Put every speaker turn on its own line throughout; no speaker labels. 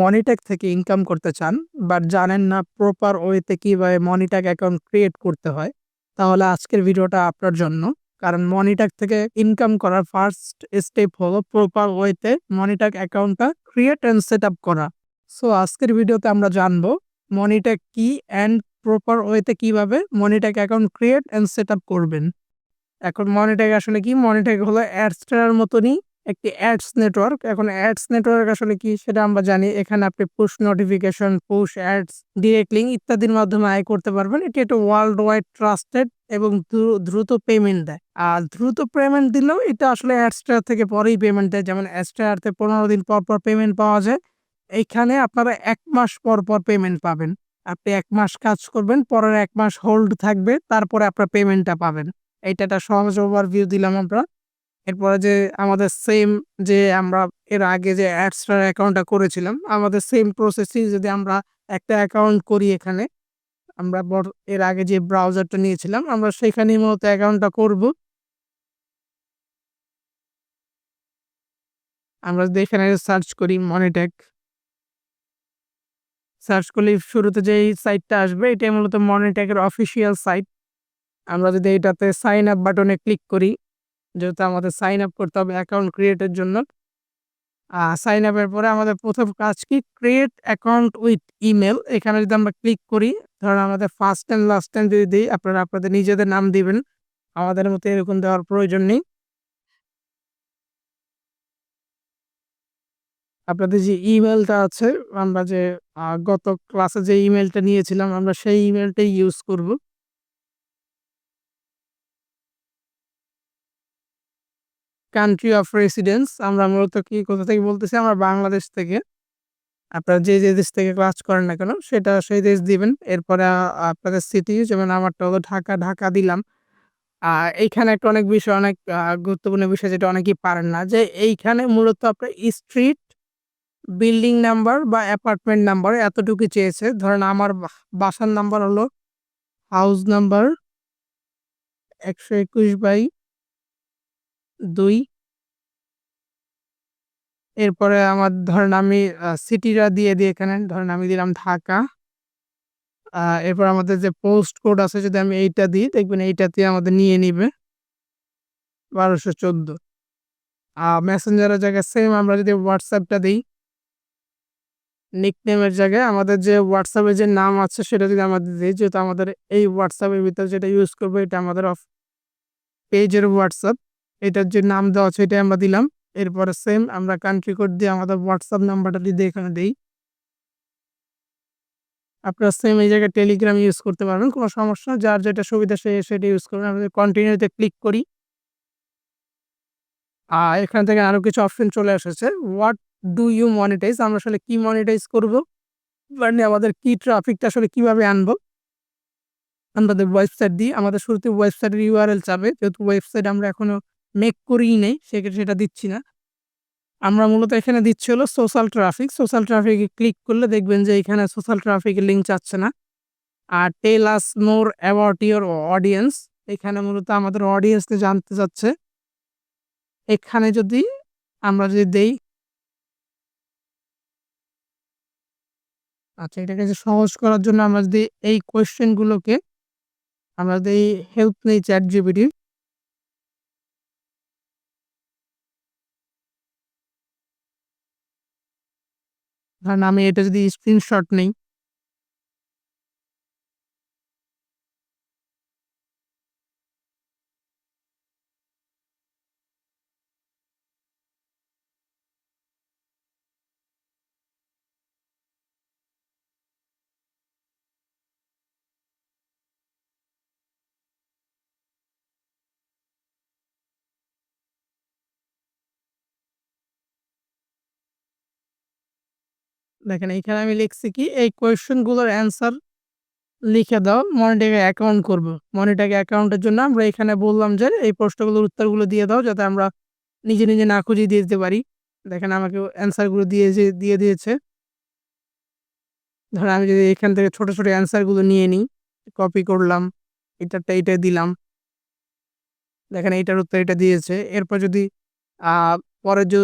মনিটেক থেকে ইনকাম করতে চান বাট জানেন না প্রপার ওয়েতে কীভাবে মনিটেক অ্যাকাউন্ট ক্রিয়েট করতে হয়, তাহলে আজকের ভিডিওটা আপনার জন্য। কারণ মনিটেক থেকে ইনকাম করার ফার্স্ট স্টেপ হলো প্রপার ওয়েতে মনিটেক অ্যাকাউন্টটা ক্রিয়েট অ্যান্ড সেট আপ করা। সো আজকের ভিডিওতে আমরা জানব মনিটেক কি অ্যান্ড প্রপার ওয়েতে কীভাবে Monetag account create and set up করবেন। এখন মনিটেক আসলে কি? মনিটেক হলো অ্যাডস্টার মতনই একটি অ্যাডস নেটওয়ার্ক। এখন অ্যাডস নেটওয়ার্ক আসলে কি সেটা আমরা জানি, এখানে আপনি push notification push ads direct link ইত্যাদির মাধ্যমে আয় করতে পারবেন। এটি একটা ওয়ার্ল্ড ওয়াইড ট্রাস্টেড এবং দ্রুত পেমেন্ট দেয়। আর দ্রুত পেমেন্ট দিলেও এটা আসলে অ্যাডস্টার থেকে পরেই পেমেন্ট দেয়। যেমন অ্যাডস্টারতে পনেরো দিন পর পর পেমেন্ট পাওয়া যায়। এইখানে আপনারা এক মাস পর পর পেমেন্ট পাবেন। আপনি এক মাস কাজ করবেন, পরের এক মাস হোল্ড থাকবে, তারপরে আপনার পেমেন্টটা পাবেন। এইটা একটা সহজ ওভারভিউ দিলাম আমরা। এরপরে যে আমাদের সেম যে আমরা এর আগে যে অ্যাডস্টার অ্যাকাউন্টটা করেছিলাম, আমাদের সেম প্রসেসই যদি আমরা একটা অ্যাকাউন্ট করি এখানে, আমরা এর আগে যে ব্রাউজারটা নিয়েছিলাম, আমরা সেখানেই মূলত অ্যাকাউন্টটা করব। আমরা যদি এখানে সার্চ করি মনিটেক সার্চ করলে শুরুতে যে সাইটটা আসবে, এটাই মূলত মনিটেকের অফিসিয়াল সাইট আমরা যদি এটাতে সাইন আপ বাটনে ক্লিক করি যেহেতু আমাদের সাইন আপ করতে হবে অ্যাকাউন্ট ক্রিয়েটের জন্য। সাইন আপের পরে আমাদের প্রথম কাজ কি? ক্রিয়েট অ্যাকাউন্ট উইথ ইমেল এখানে যদি আমরা ক্লিক করি, ধরুন আমাদের ফার্স্ট অ্যান্ড লাস্ট টাইম যদি দিই, আপনারা আপনাদের নিজেদের নাম দিবেন। আমাদের মতো এরকম দেওয়ার প্রয়োজন নেই। আপনাদের যে ইমেলটা আছে, আমরা যে গত ক্লাসে যে ইমেলটা নিয়েছিলাম, আমরা সেই ইমেলটাই ইউজ করব। কান্ট্রি অফ রেসিডেন্স আমরা মূলত কি, কোথা থেকে বলতেছি, আমরা বাংলাদেশ থেকে। আপনারা যে যে দেশ থেকে ক্লাস করেন না কেন, সেটা সেই দেশ দিবেন। এরপরে আপনাদের সিটি যেমন আমারটা হলো ঢাকা ঢাকা দিলাম। এইখানে একটা অনেক বিষয়, অনেক গুরুত্বপূর্ণ বিষয় যেটা অনেকেই পারেন না, যে এইখানে মূলত আপনার স্ট্রিট বিল্ডিং নাম্বার বা অ্যাপার্টমেন্ট নাম্বার এতটুকু চেয়েছে। ধরেন আমার বাসার নাম্বার হলো হাউস নাম্বার একশো একুশ বাই দুই। এরপরে আমার ধরেন আমি সিটিটা দিয়ে দিই এখানে। ধরেন আমি দিলাম ঢাকা। এরপর আমাদের যে পোস্ট কোড আছে যদি আমি এইটা দিই, দেখবেন এইটাতে আমাদের নিয়ে নিবে বারোশো চোদ্দ। আর মেসেঞ্জারের জায়গায় সেম আমরা যদি হোয়াটসঅ্যাপটা দিই, নিকনেমের জায়গায় আমাদের যে হোয়াটসঅ্যাপে যে নাম আছে সেটা যদি আমাদের দিই, যেহেতু আমাদের এই হোয়াটসঅ্যাপের ভিতরে যেটা ইউজ করব এটা আমাদের অফ পেজের হোয়াটসঅ্যাপ। এটার যে নাম দেওয়া আছে, এটাই আমরা দিলাম। এরপরে সেম আমরা কান্ট্রি কোড দিয়ে আমাদের হোয়াটসঅ্যাপ নাম্বারটা দিয়ে এখানে দিই। আপনারা সেম এই জায়গায় টেলিগ্রাম ইউজ করতে পারবেন, কোনো সমস্যা যার যেটা সুবিধা, সে সেটা ইউজ করবেন আমাদের কন্টিনিউতে ক্লিক করি। আর এখান থেকে আরও কিছু অপশন চলে এসেছে। হোয়াট ডু ইউ মনিটাইজ আমরা আসলে কি মনিটাইজ করব? মানে আমাদের কি ট্রাফিকটা আসলে কীভাবে আনব? আমাদের ওয়েবসাইট দিই আমাদের শুরুতে ওয়েবসাইটের ইউআরএল চাবে যেহেতু ওয়েবসাইট আমরা এখনও মেক করিই নেই সেক্ষেত্রে সেটা দিচ্ছি না। আমরা মূলত এখানে দিচ্ছি হলো সোশ্যাল ট্রাফিক সোশ্যাল ট্রাফিকে ক্লিক করলে দেখবেন যে এখানে সোশ্যাল ট্রাফিকের লিঙ্ক চাচ্ছে না। আর tell us more about your audience এখানে মূলত আমাদের অডিয়েন্সকে জানতে চাচ্ছে। এখানে যদি আমরা যদি দেই আচ্ছা এটাকে যে সহজ করার জন্য আমরা যদি এই কোয়েশ্চেনগুলোকে আমরা যদি হেল্প নেই চ্যাট জিবিটি ধরেন আমি এটা যদি স্ক্রিনশট নেই দেখেন, এখানে আমি লিখছি কি, এই কোয়েশ্চেনগুলোর অ্যান্সার লিখে দাও মনিটাকে অ্যাকাউন্ট করব। মনিটাকে অ্যাকাউন্টের জন্য আমরা এখানে বললাম যে, এই প্রশ্নগুলোর উত্তরগুলো দিয়ে দাও, যাতে আমরা নিজে নিজে না খুঁজে দিয়ে দিতে পারি। দেখেন আমাকে অ্যান্সারগুলো দিয়ে দিয়ে দিয়েছে। ধর আমি যদি এখান থেকে ছোট ছোট অ্যান্সারগুলো নিয়ে নিই কপি করলাম এটারটা এইটা দিলাম। দেখেন, এইটার উত্তর এটা দিয়েছে। এরপর যদি পরের যে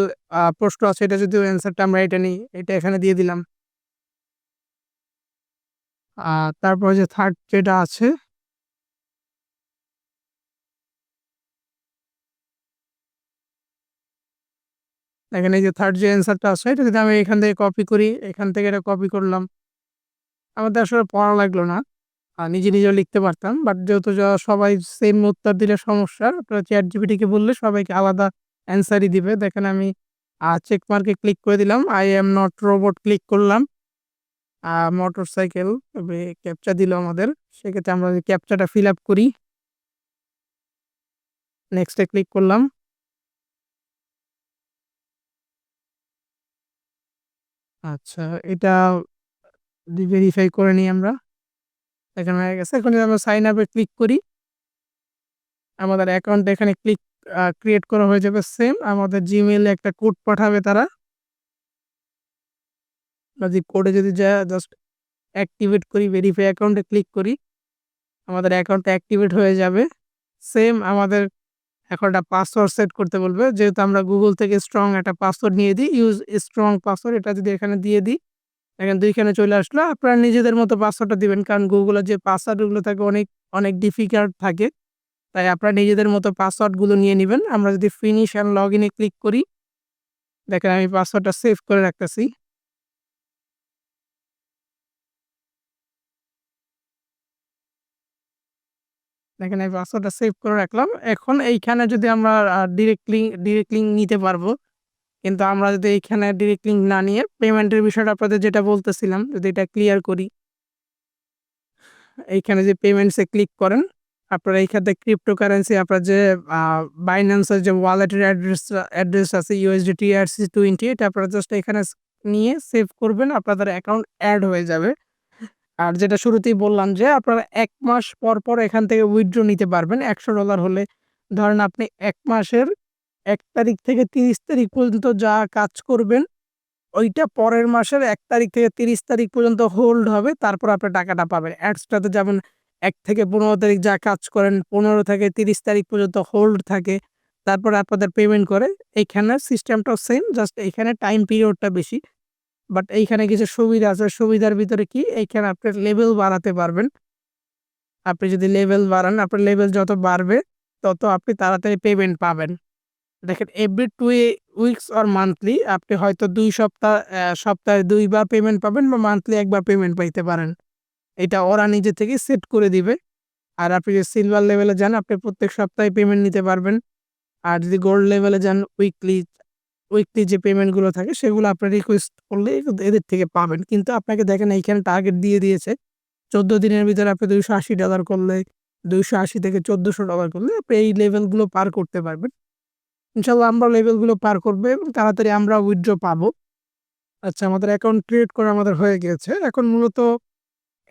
প্রশ্ন আছে এটা যদি অ্যান্সারটা আমরা এটা নিই, এটা এখানে দিয়ে দিলাম। তারপরে যে থার্ড যেটা আছে এখানে যে থার্ড যে অ্যান্সারটা আছে এটা যদি আমি এখান থেকে কপি করি, এখান থেকে এটা কপি করলাম। আমাদের আসলে পড়া লাগল না। নিজে, নিজেও লিখতে পারতাম। বাট যেহেতু সবাই সেম উত্তর দিলে সমস্যা, আপনারা ChatGPT কে বললে সবাইকে আলাদা অ্যান্সারই দিবে। দেখেন আমি চেক মার্কে ক্লিক করে দিলাম। I am not robot click করলাম। আ মোটরসাইকেল তবে ক্যাপচা দিল আমাদের। সেক্ষেত্রে আমরা ক্যাপচাটা ফিল আপ করি। নেক্সটে ক্লিক করলাম। আচ্ছা, এটা ভেরিফাই করে নিই আমরা। এখানে হয়ে গেছে। এখন যদি আমরা সাইন আপে ক্লিক করি আমাদের অ্যাকাউন্ট এখানে ক্লিক ক্রিয়েট করা হয়ে যাবে সেম। আমাদের এ একটা কোড পাঠাবে তারা। যদি কোডে যদি যায়া জাস্ট অ্যাক্টিভেট করি, ভেরিফাই অ্যাকাউন্টে ক্লিক করি। আমাদের অ্যাকাউন্টটা অ্যাক্টিভেট হয়ে যাবে। সেম আমাদের এখন একটা পাসওয়ার্ড সেট করতে বলবে। যেহেতু আমরা Google থেকে স্ট্রং একটা পাসওয়ার্ড নিয়ে দিই, ইউজ স্ট্রং পাসওয়ার্ড এটা যদি এখানে দিয়ে দিই, এখানে দুইখানে চলে আসলো। আপনারা নিজেদের মতো পাসওয়ার্ডটা দিবেন। কারণ গুগলের যে পাসওয়ার্ডগুলো থাকে অনেক, অনেক ডিফিকাল্ট থাকে। তাই আপনারা নিজেদের মতো পাসওয়ার্ডগুলো নিয়ে নিবেন। আমরা যদি ফিনিশ অ্যান্ড লগ ইনে ক্লিক করি, দেখেন আমি পাসওয়ার্ডটা সেভ করে রাখতেছি। দেখেন আমি পাসওয়ার্ডটা সেভ করে রাখলাম। এখন এইখানে যদি আমরা ডিরেক্ট লিঙ্ক ডিরেক্ট লিঙ্ক নিতে পারব। কিন্তু আমরা যদি এইখানে ডিরেক্ট লিঙ্ক না নিয়ে পেমেন্টের বিষয়টা আপনাদের যেটা বলতেছিলাম, যদি এটা ক্লিয়ার করি। এইখানে যে পেমেন্টস ক্লিক করেন, আপনারা এইখান থেকে ক্রিপ্টোকারেন্সি আপনার যে বাইন্যান্সের যে ওয়ালেটের অ্যাড্রেস অ্যাড্রেস আছে USDT ERC20 এটা আপনারা জাস্ট এখানে নিয়ে সেভ করবেন। আপনাদের অ্যাকাউন্ট অ্যাড হয়ে যাবে। আর যেটা শুরুতেই বললাম যে আপনারা এক মাস পর, পর এখান থেকে উইথড্র নিতে পারবেন। $১০০ হলে ধরেন আপনি এক মাসের এক তারিখ থেকে ৩০ তারিখ পর্যন্ত যা কাজ করবেন, ওইটা পরের মাসের এক তারিখ থেকে ৩০ তারিখ পর্যন্ত হোল্ড হবে। তারপর আপনি টাকাটা পাবেন। অ্যাডসটাতে যেমন ১ থেকে ১৫ তারিখ যা কাজ করেন ১৫ থেকে ৩০ তারিখ পর্যন্ত হোল্ড থাকে। তারপরে আপনাদের পেমেন্ট করে। এইখানের সিস্টেমটাও সেম জাস্ট এইখানে টাইম পিরিয়ডটা বেশি। বাট এইখানে কিছু সুবিধা আছে। সুবিধার ভিতরে কি? এইখানে আপনার লেভেল বাড়াতে পারবেন। আপনি যদি লেভেল বাড়ান, আপনার লেভেল যত বাড়বে, তত আপনি তাড়াতাড়ি পেমেন্ট পাবেন। দেখেন every 2 a weeks or monthly আপনি হয়তো দুই সপ্তাহ সপ্তাহে দুইবার পেমেন্ট পাবেন বা মান্থলি একবার পেমেন্ট পাইতে পারেন। এটা ওরা নিজে থেকেই সেট করে দিবে। আর আপনি যদি সিলভার লেভেলে যান, আপনি প্রত্যেক সপ্তাহে পেমেন্ট নিতে পারবেন। আর যদি গোল্ড লেভেলে যান উইকলি, উইকলি যে পেমেন্টগুলো থাকে সেগুলো আপনার রিকোয়েস্ট করলে এদের থেকে পাবেন। কিন্তু আপনাকে দেখেন এইখানে টার্গেট দিয়ে দিয়েছে। ১৪ দিনের ভিতরে আপনি $২৮০ করলে, ২৮০ থেকে $১৪০০ করলে আপনি এই লেভেলগুলো পার করতে পারবেন। ইনশাল্লাহ আমরা লেভেলগুলো পার করব এবং তাড়াতাড়ি আমরা উইথড্র পাবো। আচ্ছা আমাদের অ্যাকাউন্ট ক্রিয়েট করা আমাদের হয়ে গিয়েছে। এখন মূলত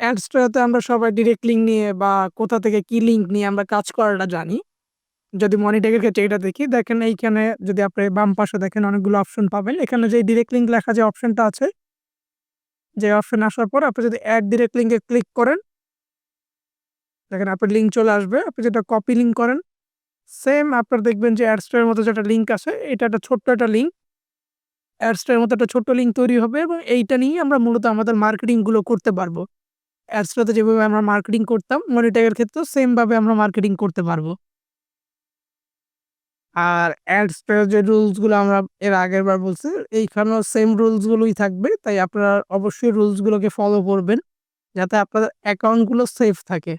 অ্যাডসটাতে আমরা সবাই ডিরেক্ট লিঙ্ক নিয়ে বা কোথা থেকে কি লিঙ্ক নিয়ে আমরা কাজ করাটা জানি। যদি মনিট্যাগের ক্ষেত্রে এটা দেখি, দেখেন এইখানে যদি আপনি বাম পাশে দেখেন অনেকগুলো অপশন পাবেন। এখানে যে ডিরেক্ট লিঙ্ক লেখা যে অপশনটা আছে যে অপশন আসার পর আপনি যদি অ্যাড ডিরেক্ট লিঙ্ক ক্লিক করেন দেখেন আপনার লিঙ্ক চলে আসবে। আপনি যেটা কপি লিঙ্ক করেন, সেম আপনার দেখবেন যে অ্যাডসটার মতো যেটা লিঙ্ক আছে, এটা একটা ছোট্ট একটা লিঙ্ক। অ্যাডসটার মতো একটা ছোট্ট লিঙ্ক তৈরি হবে এবং এইটা নিয়েই আমরা মূলত আমাদের মার্কেটিংগুলো করতে পারব। অ্যাডসটাতে যেভাবে আমরা মার্কেটিং করতাম, মনিট্যাগের ক্ষেত্রেও সেমভাবে আমরা মার্কেটিং করতে পারব। আর অ্যাডস যে রুলসগুলো আমরা এর আগের বার বলছি, এইখানেও সেম রুলসগুলোই থাকবে। তাই আপনারা অবশ্যই রুলসগুলোকে ফলো করবেন। যাতে আপনাদের অ্যাকাউন্টগুলো সেফ থাকে।